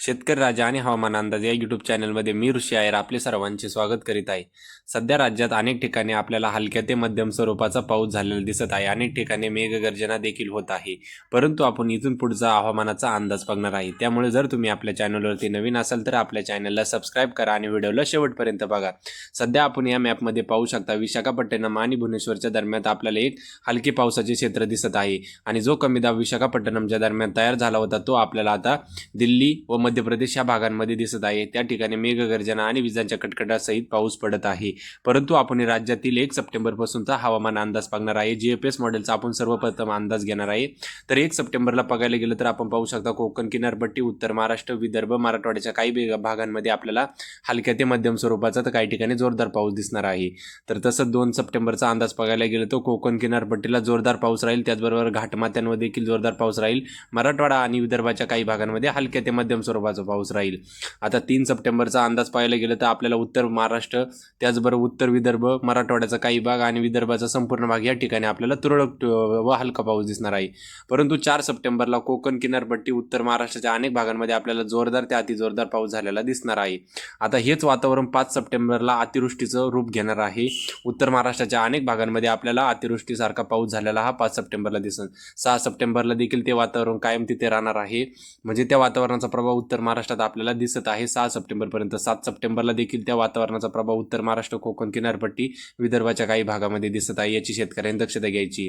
शेतकरी राजा आणि हवामान अंदाज या युट्यूब चॅनलमध्ये मी ऋषी आयर आपले सर्वांचे स्वागत करीत आहे. सध्या राज्यात अनेक ठिकाणी आपल्याला हलक्या ते मध्यम स्वरूपाचा पाऊस झालेला दिसत आहे. अनेक ठिकाणी मेघगर्जना देखील होत आहे. परंतु आपण इथून पुढचा हवामानाचा अंदाज बघणार आहे. त्यामुळे जर तुम्ही आपल्या चॅनलवरती नवीन असाल तर आपल्या चॅनलला सबस्क्राईब करा आणि व्हिडिओला शेवटपर्यंत बघा. सध्या आपण या मॅपमध्ये पाहू शकता विशाखापट्टणम आणि भुवनेश्वरच्या दरम्यान आपल्याला एक हलकी पावसाचे क्षेत्र दिसत आहे. आणि जो कमी दाब विशाखापट्टणमच्या दरम्यान तयार झाला होता तो आपल्याला आता दिल्ली व मध्य प्रदेश या भागांमध्ये दिसत आहे. त्या ठिकाणी मेघगर्जना आणि विजांच्या कटकटासहित पाऊस पडत आहे. परंतु आपण राज्यातील एक सप्टेंबर पासूनचा हवामान अंदाज पाहणार आहे. जी एफ एस मॉडेलचा आपण सर्वप्रथम अंदाज घेणार आहे. तर एक सप्टेंबरला बघायला गेलं तर आपण पाहू शकता कोकण किनारपट्टी उत्तर महाराष्ट्र विदर्भ मराठवाड्याच्या काही भागांमध्ये आपल्याला हलक्या ते मध्यम स्वरूपाचा तर काही ठिकाणी जोरदार पाऊस दिसणार आहे. तर तसंच दोन सप्टेंबरचा अंदाज बघायला गेलं तर कोकण किनारपट्टीला जोरदार पाऊस राहील. त्याचबरोबर घाटमात्यांमध्ये देखील जोरदार पाऊस राहील. मराठवाडा आणि विदर्भाच्या काही भागांमध्ये हलक्या ते मध्यम विदर्भाचा पाऊस राहील. आता तीन सप्टेंबरचा अंदाज पाहायला गेलं तर आपल्याला उत्तर महाराष्ट्र त्याचबरोबर उत्तर विदर्भ मराठवाड्याचा काही भाग आणि विदर्भाचा संपूर्ण भाग या ठिकाणी आपल्याला तुरळक व हलका पाऊस दिसणार आहे. परंतु चार सप्टेंबरला कोकण किनारपट्टी उत्तर महाराष्ट्राच्या अनेक भागांमध्ये आपल्याला जोरदार ते अतिजोरदार पाऊस झालेला दिसणार आहे. आता हेच वातावरण पाच सप्टेंबरला अतिवृष्टीचं रूप घेणार आहे. उत्तर महाराष्ट्राच्या अनेक भागांमध्ये आपल्याला अतिवृष्टीसारखा पाऊस झालेला हा पाच सप्टेंबरला दिसेल. सहा सप्टेंबरला देखील ते वातावरण कायम तिथे राहणार आहे. म्हणजे त्या वातावरणाचा प्रभाव उत्तर महाराष्ट्रात आपल्याला दिसत आहे. सहा सप्टेंबरपर्यंत सात सप्टेंबरला देखील त्या वातावरणाचा प्रभाव उत्तर महाराष्ट्र कोकण किनारपट्टी विदर्भाच्या काही भागामध्ये दिसत आहे. याची शेतकऱ्यांनी दक्षता घ्यायची.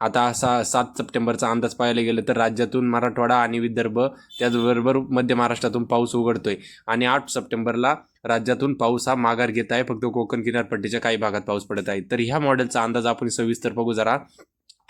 आता सा सात सप्टेंबरचा अंदाज पाहायला गेलं तर राज्यातून मराठवाडा आणि विदर्भ त्याचबरोबर मध्य महाराष्ट्रातून पाऊस उघडतोय. आणि आठ सप्टेंबरला राज्यातून पाऊस हा माघार घेत आहे. फक्त कोकण किनारपट्टीच्या काही भागात पाऊस पडत आहे. तर ह्या मॉडेलचा अंदाज आपण सविस्तर बघू जरा.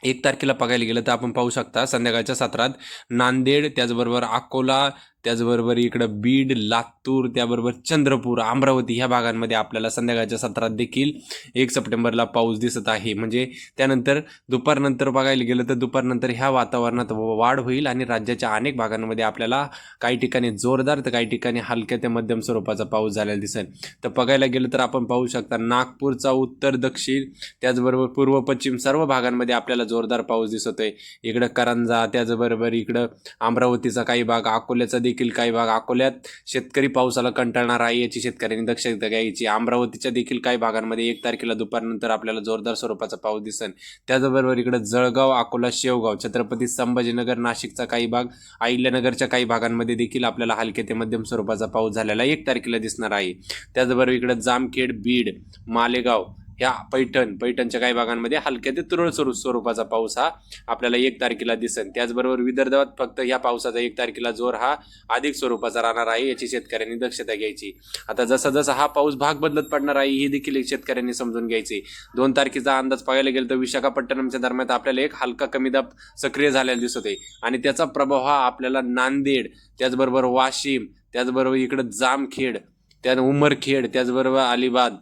एक तारखेला बघायला गेलं तर आपण पाहू शकता संध्याकाळच्या सत्रात नांदेड त्याचबरोबर अकोला त्याचबरोबर इकडं बीड लातूर त्याबरोबर चंद्रपूर अमरावती ह्या भागांमध्ये आपल्याला संध्याकाळच्या सत्रात देखील एक सप्टेंबरला पाऊस दिसत आहे. म्हणजे त्यानंतर दुपारनंतर बघायला गेलं तर दुपारनंतर ह्या वातावरणात वाढ होईल आणि राज्याच्या अनेक भागांमध्ये आपल्याला काही ठिकाणी जोरदार तर काही ठिकाणी हलक्या ते मध्यम स्वरूपाचा पाऊस झालेला दिसेल. तर बघायला गेलं तर आपण पाहू शकता नागपूरचा उत्तर दक्षिण त्याचबरोबर पूर्व पश्चिम सर्व भागांमध्ये आपल्याला जोरदार पाऊस दिसतोय. इकडं करंजा त्याचबरोबर इकडं अमरावतीचा काही भाग अकोल्याचा देखील काही भाग अकोल्यात शेतकरी पावसाला कंटाळणार आहे याची शेतकऱ्यांनी दक्षता घ्यायची. अमरावतीच्या देखील काही भागांमध्ये एक तारखेला दुपारनंतर आपल्याला जोरदार स्वरूपाचा पाऊस दिसेल. त्याचबरोबर इकडं जळगाव अकोला शेवगाव छत्रपती संभाजीनगर नाशिकचा काही भाग अहिल्यानगरच्या काही भागांमध्ये देखील आपल्याला हलके ते मध्यम स्वरूपाचा पाऊस झालेला एक तारखेला दिसणार आहे. त्याचबरोबर इकडं जामखेड बीड मालेगाव ह्या पैठण पैठणच्या काही भागांमध्ये हलक्या ते तुरळ स्वरूप स्वरूपाचा पाऊस हा आपल्याला एक तारखेला दिसेल त्याचबरोबर विदर्भात फक्त ह्या पावसाचा एक तारखेला जोर हा अधिक स्वरूपाचा राहणार आहे याची शेतकऱ्यांनी दक्षता घ्यायची. आता जसा जसा हा पाऊस भाग बदलत पडणार आहे ही देखील एक शेतकऱ्यांनी समजून घ्यायची. दोन तारखेचा अंदाज पाहायला गेला तर विशाखापट्टणमच्या दरम्यान आपल्याला एक हलका कमी दाब सक्रिय झालेला दिसत आहे. आणि त्याचा प्रभाव हा आपल्याला नांदेड त्याचबरोबर वाशिम त्याचबरोबर इकडं जामखेड त्या उमरखेड त्याचबरोबर अलिबाग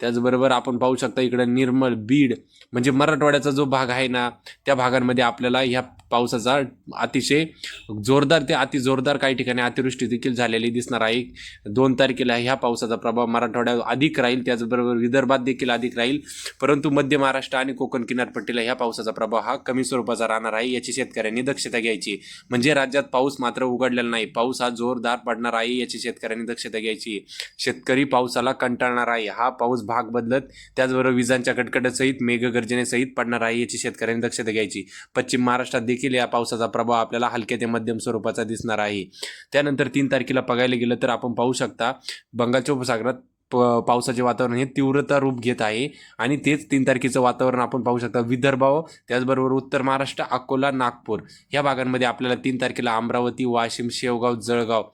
त्याचबरोबर आपण पाहू शकता इकडं निर्मल बीड म्हणजे मराठवाड्याचा जो भाग आहे ना त्या भागांमध्ये आपल्याला ह्या पावसाचा अतिशय जोरदार ते अति जोरदार काही ठिकाणी अतिवृष्टी देखील झालेली दिसणार आहे. दोन तारखेला ह्या पावसाचा प्रभाव मराठवाड्यात अधिक राहील त्याचबरोबर विदर्भात देखील अधिक राहील. परंतु मध्य महाराष्ट्र आणि कोकण किनारपट्टीला ह्या पावसाचा प्रभाव हा कमी स्वरूपाचा राहणार आहे याची शेतकऱ्यांनी दक्षता घ्यायची. म्हणजे राज्यात पाऊस मात्र उघडलेला नाही पाऊस हा जोरदार पडणार आहे याची शेतकऱ्यांनी दक्षता घ्यायची. शेतकरी पावसाला कंटाळणार आहे हा पाऊस भाग बदलत त्याचबरोबर विजांच्या कडकडासहित मेघगर्जनेसहित पडणार आहे याची शेतकऱ्यांनी दक्षता घ्यायची. पश्चिम महाराष्ट्रात देखील या पावसाचा प्रभाव आपल्याला हलक्या ते मध्यम स्वरूपाचा दिसणार आहे. त्यानंतर तीन तारखेला बघायला गेलं तर आपण पाहू शकता बंगालच्या उपसागरात प पावसाचे वातावरण हे तीव्रता रूप घेत आहे आणि तेच तीन तारखेचं वातावरण आपण पाहू शकता. विदर्भ त्याचबरोबर उत्तर महाराष्ट्र अकोला नागपूर. या भागांमध्ये आपल्याला तीन तारखेला अमरावती वाशिम शेवगाव जळगाव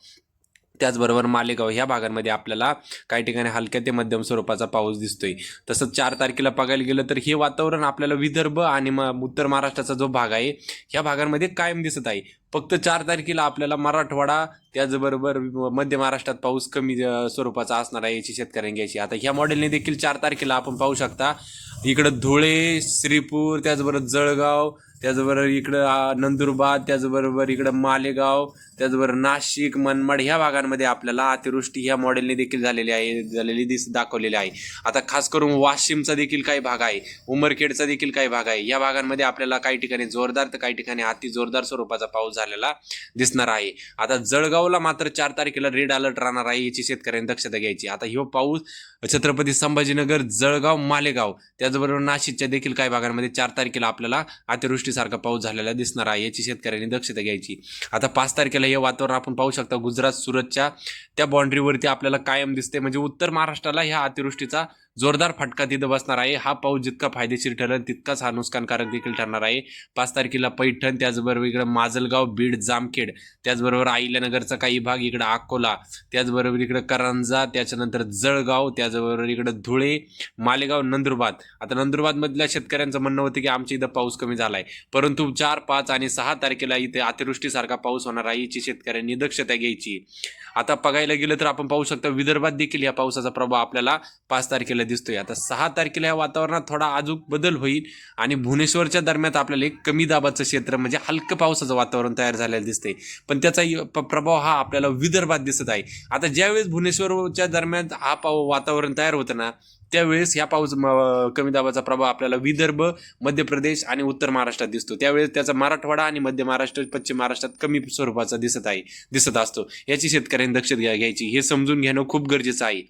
त्याचबरोबर मालेगाव ह्या भागांमध्ये आपल्याला काही ठिकाणी हलक्या ते मध्यम स्वरूपाचा पाऊस दिसतोय. तसंच चार तारखेला बघायला गेलं तर हे वातावरण आपल्याला विदर्भ आणि म उत्तर महाराष्ट्राचा जो भाग आहे ह्या भागांमध्ये कायम दिसत आहे. फक्त चार तारखेला आपल्याला मराठवाडा त्याचबरोबर मध्य महाराष्ट्रात पाऊस कमी स्वरूपाचा असणार आहे याची शेतकऱ्यांनी घ्यायची. आता ह्या मॉडेलने देखील चार तारखेला आपण पाहू शकता. इकडं धुळे श्रीपूर त्याचबरोबर जळगाव त्याचबरोबर इकडं नंदुरबार त्याचबरोबर इकडं मालेगाव त्याचबरोबर नाशिक मनमाड ह्या भागांमध्ये आपल्याला अतिवृष्टी ह्या मॉडेलने देखील झालेली आहे झालेली दिस दाखवलेली आहे. आता खास करून वाशिमचा देखील काही भाग आहे उमरखेडचा देखील काही भाग आहे या भागांमध्ये आपल्याला काही ठिकाणी जोरदार तर काही ठिकाणी अति जोरदार स्वरूपाचा पाऊस झालेला दिसणार आहे. आता जळगावला मात्र चार तारखेला रेड अलर्ट राहणार आहे याची शेतकऱ्यांनी दक्षता घ्यायची. आता ह्यो पाऊस छत्रपती संभाजीनगर जळगाव मालेगाव त्याचबरोबर नाशिकच्या देखील काही भागांमध्ये चार तारखेला आपल्याला अतिवृष्टी सारखा पाऊस झालेला दिसणार आहे याची शेतकऱ्यांनी दक्षता घ्यायची. आता पाच तारखेला हे वातावरण आपण पाहू शकता गुजरात सुरतच्या त्या बाउंड्रीवरती आपल्याला कायम दिसते म्हणजे उत्तर महाराष्ट्राला ह्या अतिवृष्टीचा जोरदार फटका तिथं बसणार आहे. हा पाऊस जितका फायदेशीर ठरेल तितकाच हा नुकसानकारक देखील ठरणार आहे. पाच तारखेला पैठण त्याचबरोबर इकडं माजलगाव बीड जामखेड त्याचबरोबर अहिल्यानगरचा काही भाग इकडं अकोला त्याचबरोबर इकडं करंजा त्याच्यानंतर जळगाव त्याचबरोबर इकडं धुळे मालेगाव नंदुरबार. आता नंदुरबारमधल्या शेतकऱ्यांचं म्हणणं होतं की आमच्या इथं पाऊस कमी झाला आहे परंतु चार पाच आणि सहा तारखेला इथे अतिवृष्टीसारखा पाऊस होणार आहे याची शेतकऱ्यांनी दक्षता घ्यायची. आता बघायला गेलं तर आपण पाहू शकतो विदर्भात देखील या पावसाचा प्रभाव आपल्याला पाच तारखेला दिसतोय. आता सहा तारखेला या वातावरणात थोडा अजूक बदल होईल आणि भुवनेश्वरच्या दरम्यान आपल्याला एक कमी दाबाचं क्षेत्र म्हणजे हलकं पावसाचं वातावरण तयार झालेलं दिसतंय. पण त्याचा प्रभाव हा आपल्याला विदर्भात दिसत आहे. आता ज्यावेळेस भुवनेश्वरच्या दरम्यान हा पाव वातावरण तयार होतं ना त्यावेळेस ह्या पाऊस कमी दाबाचा प्रभाव आपल्याला विदर्भ मध्य प्रदेश आणि उत्तर महाराष्ट्रात दिसतो. त्यावेळेस त्याचा मराठवाडा आणि मध्य महाराष्ट्र पश्चिम महाराष्ट्रात कमी स्वरूपाचा दिसत आहे दिसत असतो. याची शेतकऱ्यांनी दक्षता घ्यायची. हे समजून घेणं खूप गरजेचं आहे.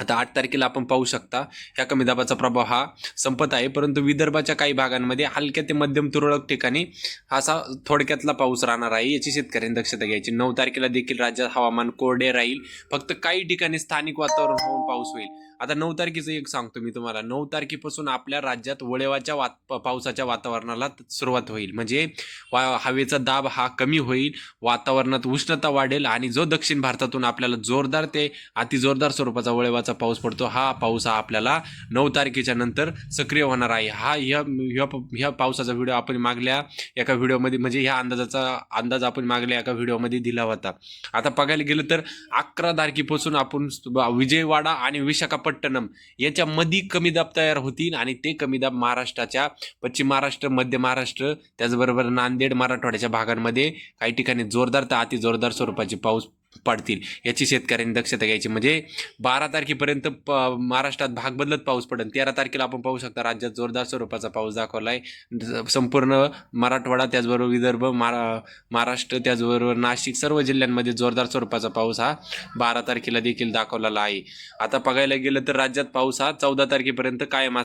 आता आठ तारखेला आपण पाहू शकता ह्या कमी दाबाचा प्रभाव हा संपत आहे. परंतु विदर्भाच्या काही भागांमध्ये हलक्या ते मध्यम तुरळक ठिकाणी असा थोडक्यातला पाऊस राहणार आहे याची शेतकऱ्यांनी दक्षता घ्यायची. नऊ तारखेला देखील राज्यात हवामान कोरडे राहील. फक्त काही ठिकाणी स्थानिक वातावरण होऊन पाऊस होईल. आता नऊ तारखेचं एक सांगतो मी तुम्हाला. नऊ तारखेपासून आपल्या राज्यात वळेवाच्या वात पावसाच्या वातावरणाला सुरुवात होईल. म्हणजे वा हवेचा दाब हा कमी होईल वातावरणात उष्णता वाढेल आणि जो दक्षिण भारतातून आपल्याला जोरदार ते अतिजोरदार स्वरूपाचा वळेवाचा पाऊस पडतो हा पाऊस हा आपल्याला नऊ तारखेच्या नंतर सक्रिय होणार आहे. हा ह्या ह्या ह्या पावसाचा व्हिडिओ आपण मागल्या एका व्हिडिओमध्ये म्हणजे ह्या अंदाजाचा अंदाज आपण मागल्या एका व्हिडिओमध्ये दिला होता. आता बघायला गेलं तर अकरा तारखेपासून आपण विजयवाडा आणि विशाखापट्टणम याच्या याच्यामध्ये कमी दाब तयार होतील आणि ते कमी दाब महाराष्ट्राच्या पश्चिम महाराष्ट्र मध्य महाराष्ट्र त्याचबरोबर नांदेड मराठवाड्याच्या भागांमध्ये काही ठिकाणी जोरदार तर अति जोरदार स्वरूपाचे पाऊस पडतील. याची शेतकऱ्यांनी दक्षता घ्यायची. म्हणजे बारा तारखेपर्यंत प महाराष्ट्रात भाग बदलत पाऊस पडेल तेरा तारखेला आपण पाहू शकता राज्यात जोरदार स्वरूपाचा पाऊस दाखवला आहे संपूर्ण मराठवाडा त्याचबरोबर विदर्भ मारा महाराष्ट्र त्याचबरोबर नाशिक सर्व जिल्ह्यांमध्ये जोरदार स्वरूपाचा पाऊस हा बारा तारखेला देखील दाखवलेला आहे. आता बघायला गेलं तर राज्यात पाऊस हा चौदा तारखेपर्यंत कायम